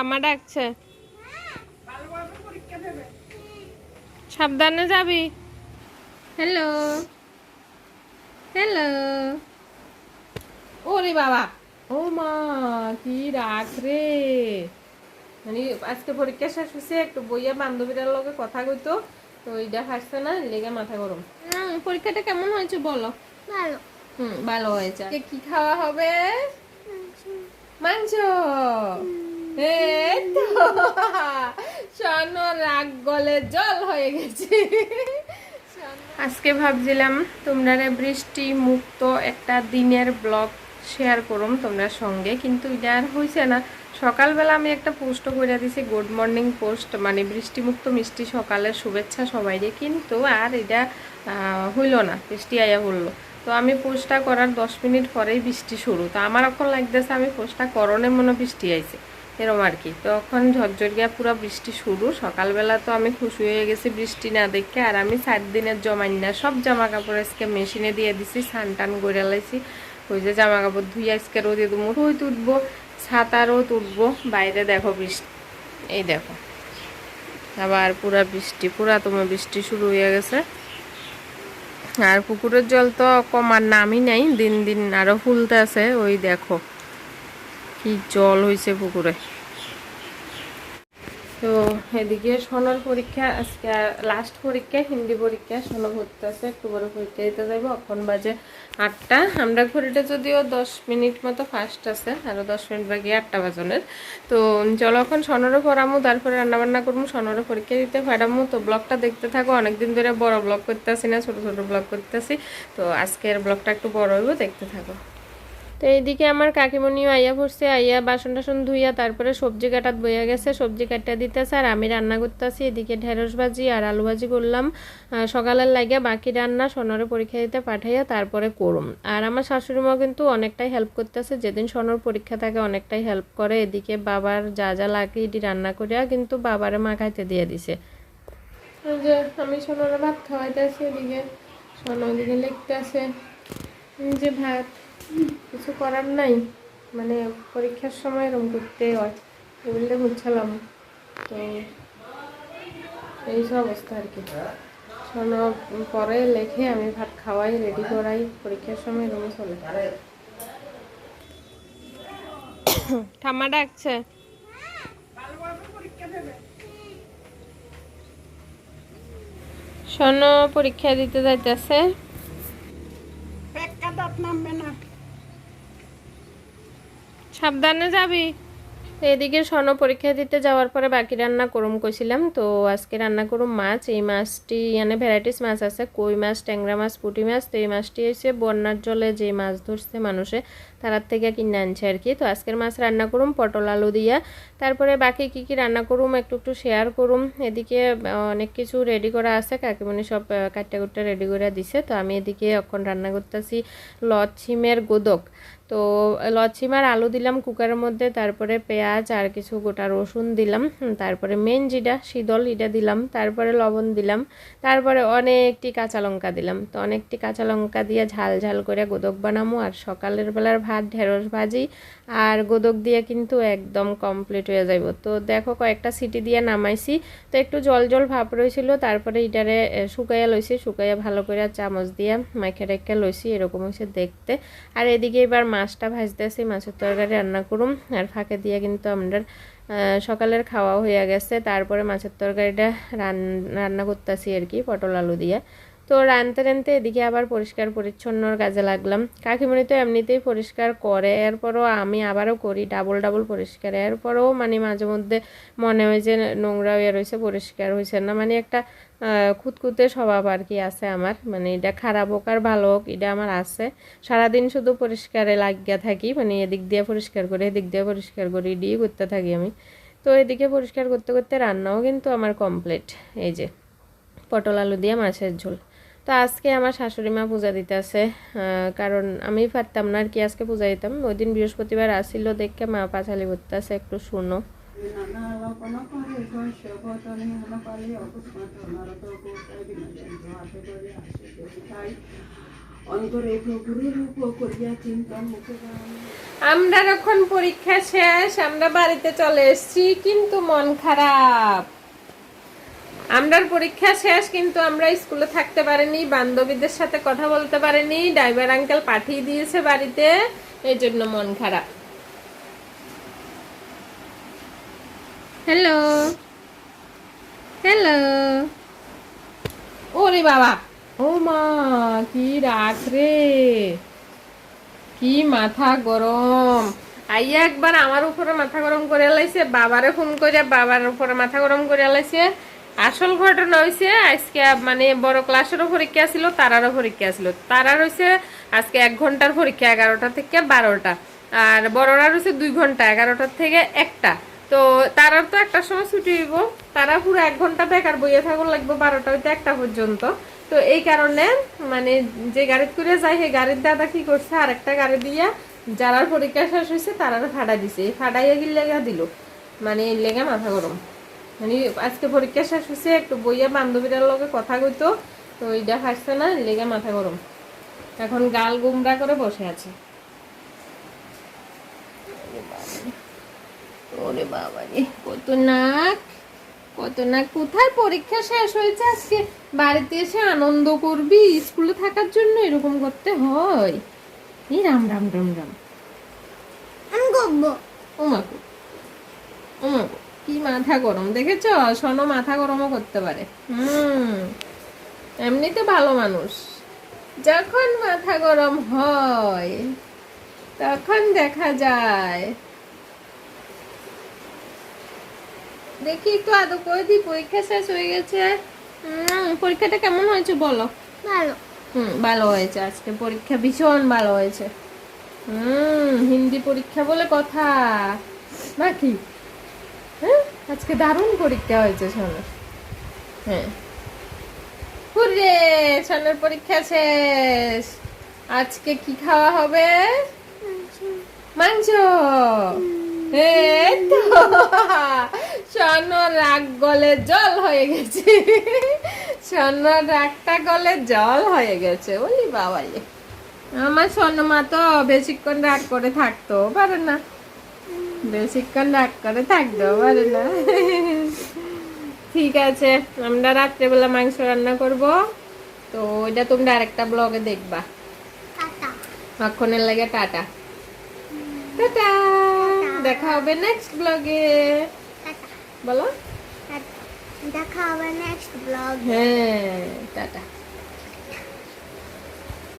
ঠাম্মা ডাকছে। সাবধানে যাবি। হ্যালো হ্যালো ওরে বাবা। ও মা কি রাগ রে। মানে আজকে পরীক্ষা শেষ হয়েছে একটু বইয়া বান্ধবীরার লগে কথা কইতো তো ওইটা হাসছে না লেগে মাথা গরম। হুম, পরীক্ষাটা কেমন হয়েছে বলো? ভালো। হুম ভালো হয়েছে। কি খাওয়া হবে? মাংস। রাগ গলে জল হয়ে গেছে। আজকে ভাবছিলাম তোমরা বৃষ্টি মুক্ত একটা দিনের ব্লগ শেয়ার করুম তোমরা সঙ্গে, কিন্তু এটা আর হয়েছে না। সকালবেলা আমি একটা পোস্ট করে দিছি গুড মর্নিং পোস্ট মানে বৃষ্টিমুক্ত মিষ্টি সকালের শুভেচ্ছা সবাইকে, কিন্তু আর এটা হইল না, বৃষ্টি আয়া বলল তো আমি পোস্টটা করার দশ মিনিট পরেই বৃষ্টি শুরু। তো আমার এখন লাগতেছে আমি পোস্টটা করণে মনে বৃষ্টি আইছে। এরম আর কি। তখন ঝরঝরিয়া পুরো বৃষ্টি শুরু। সকালবেলা তো আমি খুশি হয়ে গেছি বৃষ্টি না দেখে। আর আমি সাত দিনের জমাই না। সব জামা কাপড় আজকে মেশিনে দিয়ে দিছি সান টান করে লাইছি। ওই যে জামা কাপড় ধুই আজকে রোদে দুমু রোদ উঠবো ছাতারও তুলবো বাইরে দেখো বৃষ্টি। এই দেখো। আবার পুরা বৃষ্টি পুরা তোমার বৃষ্টি শুরু হয়ে গেছে। আর পুকুরের জল তো কমার নামই নাই। দিন দিন আরও ফুলতে আছে ওই দেখো। কি জল হয়েছে পুকুরে। তো এদিকে সোনার পরীক্ষা, আজকে লাস্ট পরীক্ষা, হিন্দি পরীক্ষা, সোনা ভর্তি আছে একটু বড় পরীক্ষা দিতে যাব এখন বাজে আটটা। আমরা ঘড়িটা যদিও দশ মিনিট মতো ফাস্ট আছে আরও দশ মিনিট বাকি, আটটা বাজনের। তো চলো এখন সোনারও পড়ামো, তারপরে রান্নাবান্না করব সোনারও পরীক্ষা দিতে পারামো। তো ব্লগটা দেখতে থাকো, অনেকদিন ধরে বড় ব্লগ করতে আসি না, ছোটো ছোটো ব্লগ করতে আসি তো আজকের ব্লগটা একটু বড় হইব, দেখতে থাকো। তো এইদিকে আমার কাকিমণিও আইয়া পড়ছে, আইয়া বাসন টাসন ধুইয়া তারপরে সবজি কাটাত বইয়া গেছে, সবজি কাটা দিতেছে আর আমি রান্না করতেছি। এদিকে ঢেঁড়স ভাজি আর আলু ভাজি করলাম। সকালের লাগে বাকি রান্না সোনরে পরীক্ষা দিতে পাঠাইয়া তারপরে করুম। আর আমার শাশুড়ি মা কিন্তু অনেকটাই হেল্প করতেছে। যেদিন সোনর পরীক্ষা থাকে অনেকটাই হেল্প করে। এদিকে বাবার যা যা লাগে এটি রান্না করিয়া কিন্তু বাবারে মা খাইতে দিয়ে দিছে। যে আমি সোনরে ভাত খাওয়াইতেছি এদিকে। সোন ওদিকে লিখতে আছে যে ভাত। কিছু করার নাই। মানে পরীক্ষার সময় এরকম করতে হয়। এগুলো বুঝছিলাম তো এই সব অবস্থা আর কি। শোনো, পরে লেখে আমি ভাত খাওয়াই রেডি করাই, পরীক্ষার সময় এরকম চলে। ঠাম্মা ডাকছে। শোনো, পরীক্ষা দিতে যাইতেছে। সাবধানে যাবি। এদিকে স্বর্ণ পরীক্ষা দিতে যাওয়ার পরে বাকি রান্না করুম কইছিলাম। তো আজকে রান্না করুম মাছ। এই মাছটি মানে ভ্যারাইটিস মাছ আছে, কই মাছ, ট্যাংরা মাছ, পুঁটি মাছ। তো এই মাছটি হচ্ছে বন্যার জলে যে মাছ ধরছে মানুষে, তারার থেকে কিনে আনছে আর কি। তো আজকের মাছ রান্না করুম পটল আলু দিয়া। তারপরে বাকি কি কি রান্না করুম একটু একটু শেয়ার করুম। এদিকে অনেক কিছু রেডি করা আছে। কাকিমণি সব কাটটা কুটটা রেডি করে দিছে। তো আমি এদিকে এখন রান্না করতেছি লছিমের গোদক। তো লচ্ছিমার আলু দিলাম কুকারের মধ্যে, তারপরে পেঁয়াজ আর কিছু গোটা রসুন দিলাম তারপরে মেন যেটা শীতল এটা দিলাম, তারপরে লবণ দিলাম, তারপরে অনেকটি কাঁচা লঙ্কা দিলাম। তো অনেকটি কাঁচা লঙ্কা দিয়ে ঝাল ঝাল করে গোদক বানামো, আর সকালের বেলার ভাত, ঢেঁড়স ভাজি আর গোদক দিয়ে কিন্তু একদম কমপ্লিট হয়ে যাইব। তো দেখো কয়েকটা সিটি দিয়ে নামাইছি, তো একটু জল জল ভাব রয়েছিল, তারপরে এটারে শুকাইয়া লইছি, শুকাইয়া ভালো করে চামচ দিয়ে মাইখে রেখে লইছি, এরকম হয়েছে দেখতে। আর এদিকে এবার মাছটা ভাজতেছি মাছের তরকারি রান্না করুম। আর ফাঁকে দিয়ে কিন্তু আমরা সকালের খাওয়া হয়ে গেছে। তারপরে মাছের তরকারিটা রান, রান্না করতেছি আর কি, পটল আলু দিয়ে। তো রানতে রানতে এদিকে আবার পরিষ্কার পরিচ্ছন্নর কাজে লাগলাম। কাকিমণি তো এমনিতেই পরিষ্কার করে এরপরও আমি আবারও করি ডাবল ডাবল পরিষ্কার। এরপরও মানে মাঝে মধ্যে মনে হয় যে নোংরা হয়ে রয়েছে পরিষ্কার হয়েছে না। মানে একটা আহ, খুঁতখুঁতে স্বভাব আর কি আছে আমার। মানে এটা খারাপ হোক আর ভালো হোক এটা আমার আছে। সারাদিন শুধু পরিষ্কারে লাগিয়া থাকি মানে এদিক দিয়ে পরিষ্কার করে এদিক দিয়ে পরিষ্কার করে দিয়ে করতে থাকি আমি। তো এদিকে পরিষ্কার করতে করতে রান্নাও কিন্তু আমার কমপ্লিট এই যে পটল আলু দিয়ে মাছের ঝোল। তো আজকে আমার শাশুড়ি মা পূজা দিতে আছে কারণ আমি পারতাম না আর কি আজকে পূজা দিতাম ওই দিন বৃহস্পতিবার আসিল দেখে মা পাঁচালি করতে আছে একটু শুনো। আমরা যখন পরীক্ষা শেষ, আমরা বাড়িতে চলে এসেছি, কিন্তু মন খারাপ আমরার পরীক্ষা শেষ, কিন্তু আমরা স্কুলে থাকতে পারিনি, বান্ধবীদের সাথে কথা বলতে পারিনি, ড্রাইভার আঙ্কেল পাঠিয়ে দিয়েছে বাড়িতে এই জন্য মন খারাপ। হ্যালো? হ্যালো? ওরে বাবা! ও মা, কি রাখ রে! কি মাথা গরম! আইয়া একবার আমার উপরে মাথা গরম করে লাইছে, বাবারে ফোন করে বাবার উপরে মাথা গরম করে লাইছে। আসল ঘটনা হইছে, আজকে মানে বড় ক্লাসেরও পরীক্ষা ছিল, তারারও পরীক্ষা ছিল। তারার হইছে আজকে এক ঘণ্টার পরীক্ষা, এগারোটা থেকে বারোটা। আর বড়রা হচ্ছে দুই ঘণ্টা এগারোটার থেকে একটা। তো তারার তো একটা সময় ছুটি হইব। তারা পুরো এক ঘণ্টা বেকার বইয়ে থাকুন লাগবে, বারোটা হইতে একটা পর্যন্ত। তো এই কারণে মানে যে গাড়িতে করে যায়, সেই গাড়ির দাদা কি করছে আর একটা গাড়ি দিয়া যারার পরীক্ষা শেষ হয়েছে তারা ফাটা দিছে। এই ফাড়াইয়া গিয়ে লেগা দিল। মানে লেগে মাথা গরম। মানে আজকে পরীক্ষা শেষ হয়েছে, একটু বইয়া বান্ধবীদের লগে কথা কইতো, তো এইটা হাসছে না লেগে মাথা গরম। এখন গাল গুমরা করে বসে আছে। ওরে বাবা রে কত নাক কত নাক, কোথায় পরীক্ষা শেষ হয়েছে আজকে? বাড়িতে এসে আনন্দ করবি, স্কুলে থাকার জন্য এরকম করতে হয়। এই রাম রাম রাম রাম আমি করব ওমাকু ওমাকু কি মাথা গরম দেখেছ? শোনো মাথা গরমও করতে পারে। হুম এমনিতে ভালো মানুষ। যখন মাথা গরম হয় তখন দেখা যায়। দেখি একটু আদৌ করে দিই পরীক্ষা শেষ হয়ে গেছে। পরীক্ষাটা কেমন হয়েছে বলো? ভালো। হুম ভালো হয়েছে আজকে। পরীক্ষা ভীষণ ভালো হয়েছে। হুম হিন্দি পরীক্ষা বলে কথা। নাকি হ্যাঁ? আজকে দারুণ পরীক্ষা হয়েছে সোনার। হ্যাঁ। হুরে সোনার পরীক্ষা শেষ। আজকে কি খাওয়া হবে? মাংস। তো। রাগ গলে জল হয়ে গেছে। স্বর্ণর রাগটা গলে জল হয়ে গেছে। বলি বাবালে আমার স্বর্ণমা তো বেশিক্ষণ রাগ করে থাকতো পারে না। বেশিক্ষণ রাগ করে থাকতেও পারে না। ঠিক আছে আমরা রাত্রেবেলা মাংস রান্না করব। তো ওইটা তোমরা আরেকটা ব্লগে দেখবা। মাখনের লাগে টাটা। টাটা। দেখা হবে নেক্সট ব্লগে বলো। দেখা হবে নেক্সট ব্লগ হ্যাঁ টাটা।